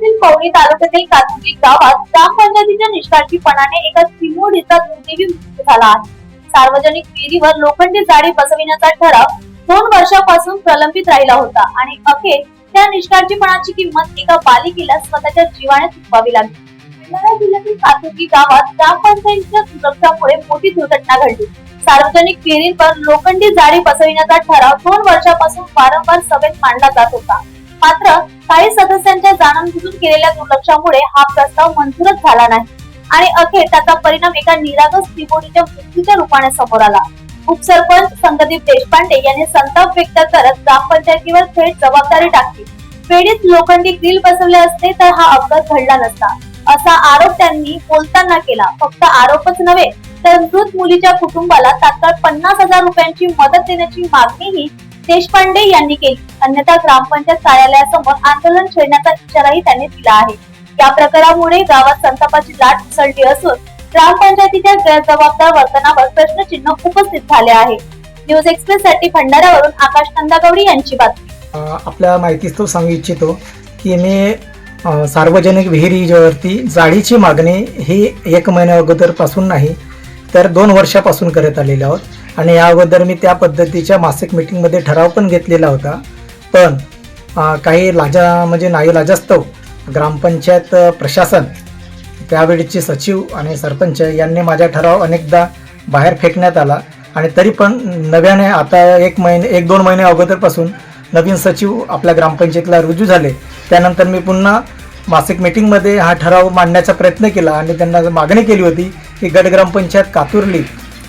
जिल्ह्यातील पवनी तालुक्यातील कातुली गावात ग्रामपंचायतीच्या निष्काळजीपणाने एका चिमूडीचा दुर्दैवी मृत्यू झाला आहे. सार्वजनिक विहिरीवर लोखंडी जाळी बसविण्याचा ठराव दोन वर्षापासून प्रलंबित राहिला होता आणि अखेर त्या निष्काळजीपणाची किंमत एका बालिकेला स्वतःच्या जीवाने चुकवावी लागली. भंडारा जिल्ह्यातील कातुकी गावात ग्रामपंचायतीच्या सुरक्षामुळे मोठी दुर्घटना घडली. सार्वजनिक विहिरींवर लोखंडी जाळी बसविण्याचा ठराव दोन वर्षापासून वारंवार सभेत मांडला जात होता. मात्र काही सदस्यांच्या जाणूनबुजून केलेल्या दुर्लक्षामुळे हा प्रस्ताव मंजूरच झाला नाही. आणि अखेर त्याचा परिणाम एका निरागस त्रिकोणीच्या मृत्यूच्या रूपाने समोर आला. उपसरपंच संगदीप देशपांडे यांनी संताप व्यक्त करत ग्रामपंचायतीवर थेट जबाबदारी टाकली. पेढीत लोखंडी ग्रिल बसवले असते तर हा अपघात घडला नसता. असा आरोप त्यांनी बोलताना केला. फक्त आरोपच नव्हे तर मृत मुलीच्या कुटुंबाला तात्काळ पन्नास हजार रुपयांची मदत देण्याची मागणीही देशपांडे यांनी केली. अन्यथा ग्रामपंचायत कार्यालयासमोर आंदोलन छेडण्याचा इशाराही त्यांनी दिला आहे. या प्रकारामुळे गावात संतापाची लाट उसळली असून ग्रामपंचायतीच्या गैरजबाबदार वर्तनावर प्रश्नचिन्ह उपस्थित झाले आहे. न्यूज एक्सप्रेस साठी भंडाऱ्यावरून आकाश नंदागवडी यांची बातमी. आपल्या माहितीच तो सांगू इच्छितो की मी सार्वजनिक विहिरीवरती जाळीची मागणी ही एक महिन्या अगोदरपासून नाही तर दोन वर्षापासून करत आलेले आहोत. आणि या अगोदर मी त्या पद्धतीच्या मासिक मिटिंगमध्ये ठराव पण घेतलेला होता. पण काही लाजा म्हणजे नाही लाजास्तव ग्रामपंचायत प्रशासन त्यावेळीचे सचिव आणि सरपंच यांनी माझा ठराव अनेकदा बाहेर फेकण्यात आला. आणि तरी पण नव्याने आता एक महिने एक दोन महिने अगोदरपासून नवीन सचिव आपल्या ग्रामपंचायतीला रुजू झाले. त्यानंतर मी पुन्हा मासिक मीटिंगमध्ये हा ठराव मांडण्याचा प्रयत्न केला आणि त्यांना मागणी केली होती की गट ग्रामपंचायत कातुर्ली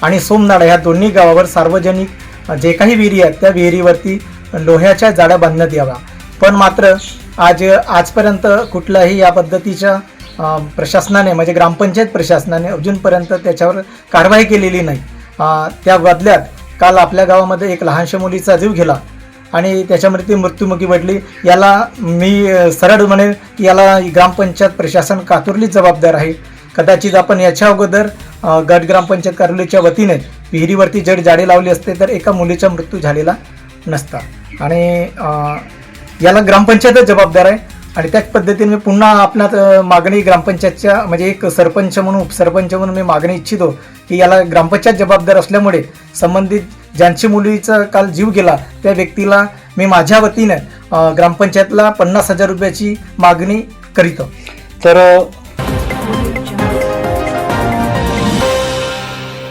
आणि सोमनाडा ह्या दोन्ही गावावर सार्वजनिक जे काही विहिरी आहेत त्या विहिरीवरती लोह्याच्या जाड्या बांधण्यात याव्या. पण मात्र आज आजपर्यंत कुठल्याही या पद्धतीच्या प्रशासनाने म्हणजे ग्रामपंचायत प्रशासनाने अजूनपर्यंत त्याच्यावर कारवाई केलेली नाही. त्या बदल्यात काल आपल्या गावामध्ये एक लहानशा मुलीचा जीव गेला आणि त्याच्यामध्ये ती मृत्युमुखी पडली. याला मी सरळ म्हणेन की याला ग्रामपंचायत प्रशासन कातुरलीच जबाबदार आहे. कदाचित आपण याच्या अगोदर गट ग्रामपंचायत कर्लीच्या वतीने विहिरीवरती जड जाडे लावली असते तर एका मुलीचा मृत्यू झालेला नसता. आणि याला ग्रामपंचायतच जबाबदार आहे. आणि त्याच पद्धतीने मी पुन्हा आपणात मागणी ग्रामपंचायतच्या म्हणजे एक सरपंच म्हणून उपसरपंच म्हणून मी मागणी इच्छितो की याला ग्रामपंचायत जबाबदार असल्यामुळे संबंधित ज्यांची मुलीचा काल जीव गेला त्या व्यक्तीला मी माझ्या वतीने ग्रामपंचायतला पन्नास हजार रुपयाची मागणी करीतो. तर